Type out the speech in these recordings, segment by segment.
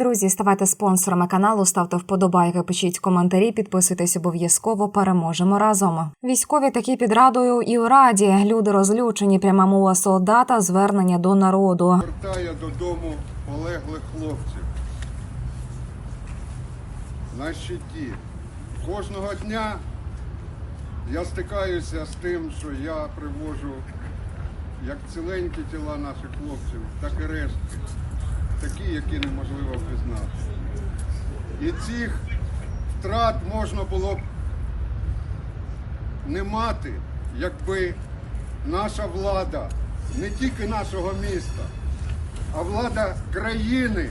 Друзі, ставайте спонсорами каналу, ставте вподобайки, пишіть коментарі, підписуйтесь обов'язково. Переможемо разом. Військові такі під радою і у раді. Люди розлючені. Пряма мова солдата. Звернення до народу. Вертає додому полеглих хлопців. На щиті. Кожного дня я стикаюся з тим, що я привожу як ціленькі тіла наших хлопців, так і рештки. Такі, які неможливо впізнати. І цих втрат можна було б не мати, якби наша влада, не тільки нашого міста, а влада країни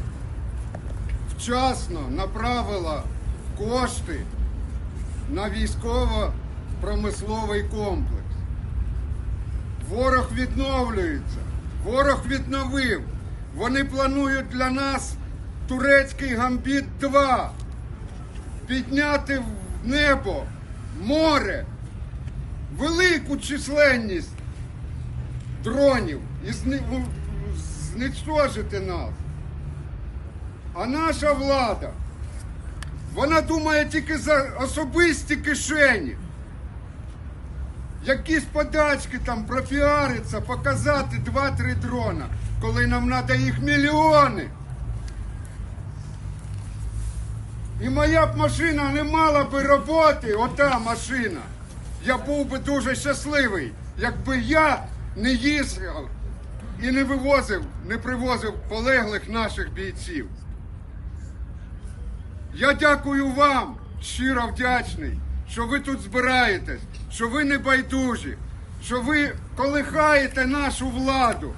вчасно направила кошти на військово-промисловий комплекс. Ворог відновлюється, ворог відновив. Вони планують для нас турецький гамбіт 2 підняти в небо, море, велику численність дронів і ну, знищожити нас. А наша влада, вона думає тільки за особисті кишені. Якісь подачки там профіариться, показати 2-3 дрона, коли нам треба їх мільйони. І моя б машина не мала би роботи, ота машина. Я був би дуже щасливий, якби я не їздив і не вивозив, не привозив полеглих наших бійців. Я дякую вам, щиро вдячний, що ви тут збираєтесь, що ви не байдужі, що ви колихаєте нашу владу.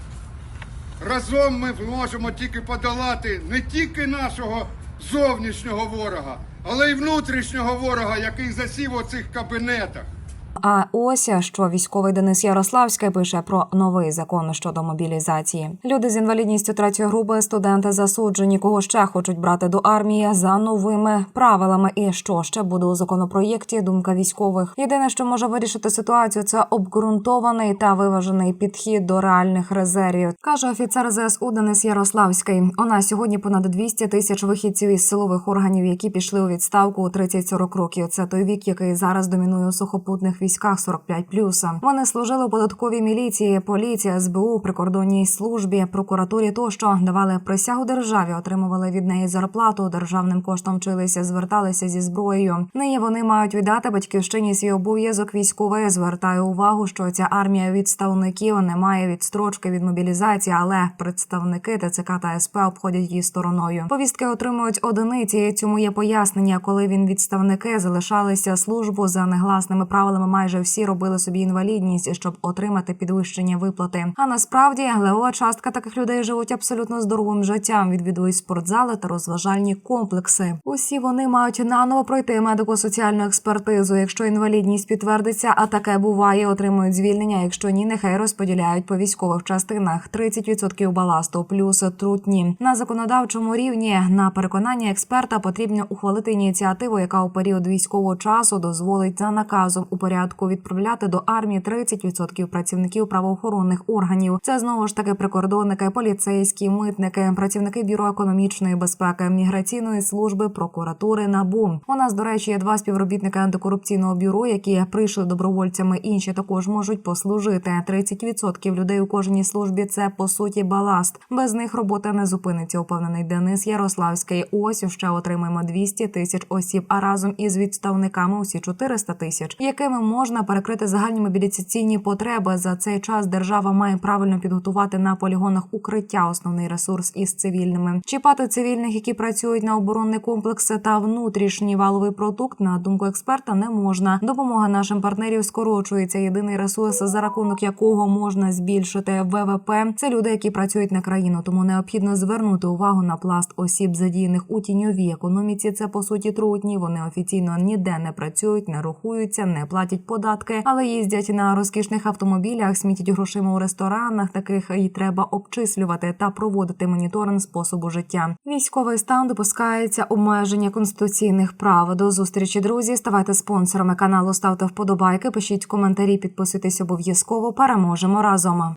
Разом ми можемо тільки подолати не тільки нашого зовнішнього ворога, але й внутрішнього ворога, який засів у цих кабінетах. А ось що військовий Денис Ярославський пише про новий закон щодо мобілізації. Люди з інвалідністю третьої групи, студенти засуджені, кого ще хочуть брати до армії за новими правилами. І що ще буде у законопроєкті? Думка військових. Єдине, що може вирішити ситуацію, це обґрунтований та виважений підхід до реальних резервів, каже офіцер ЗСУ Денис Ярославський. У нас сьогодні понад 200 тисяч вихідців із силових органів, які пішли у відставку у 30-40 років. Це той вік, який зараз домінує у сухопутних військах 45+. Вони служили у податковій міліції, поліції, СБУ, прикордонній службі, прокуратурі тощо давали присягу державі, отримували від неї зарплату, державним коштом вчилися, зверталися зі зброєю. Нині вони мають віддати батьківщині свій обов'язок військовий. Звертаю увагу, що ця армія відставників не має відстрочки від мобілізації, але представники ТЦК та СП обходять її стороною. Повістки отримують одиниці. Цьому є пояснення, коли він відставники залишалися службу за негласними правилами. Майже всі робили собі інвалідність, щоб отримати підвищення виплати. А насправді левова частка таких людей живуть абсолютно здоровим життям, відвідують спортзали та розважальні комплекси. Усі вони мають наново пройти медико-соціальну експертизу. Якщо інвалідність підтвердиться, а таке буває, отримують звільнення. Якщо ні, нехай розподіляють по військових частинах 30% баласту плюс трутні на законодавчому рівні. На переконання експерта потрібно ухвалити ініціативу, яка у період військового часу дозволить за наказом у порядку відправляти до армії 30% працівників правоохоронних органів. Це знову ж таки прикордонники, поліцейські, митники, працівники бюро економічної безпеки, міграційної служби, прокуратури НАБУ. У нас, до речі, є два співробітники антикорупційного бюро, які прийшли добровольцями. Інші також можуть послужити. 30% людей у кожній службі це по суті баласт. Без них робота не зупиниться. Упевнений Денис Ярославський. Ось ще отримаємо 200 тисяч осіб. А разом із відставниками усі 400 тисяч, якими можна перекрити загальні мобілізаційні потреби. За цей час держава має правильно підготувати на полігонах укриття основний ресурс із цивільними. Чіпати цивільних, які працюють на оборонні комплекси та внутрішній валовий продукт, на думку експерта, не можна. Допомога нашим партнерів скорочується. Єдиний ресурс, за рахунок якого можна збільшити ВВП. Це люди, які працюють на країну. Тому необхідно звернути увагу на пласт осіб, задіяних у тіньовій економіці. Це по суті трутні. Вони офіційно ніде не працюють, не рахуються, не податки, але їздять на розкішних автомобілях, смітять грошима у ресторанах. Таких і треба обчислювати та проводити моніторинг способу життя. Військовий стан допускається обмеження конституційних прав. До зустрічі, друзі. Ставайте спонсорами каналу, ставте вподобайки, пишіть коментарі, підписуйтесь обов'язково. Переможемо разом.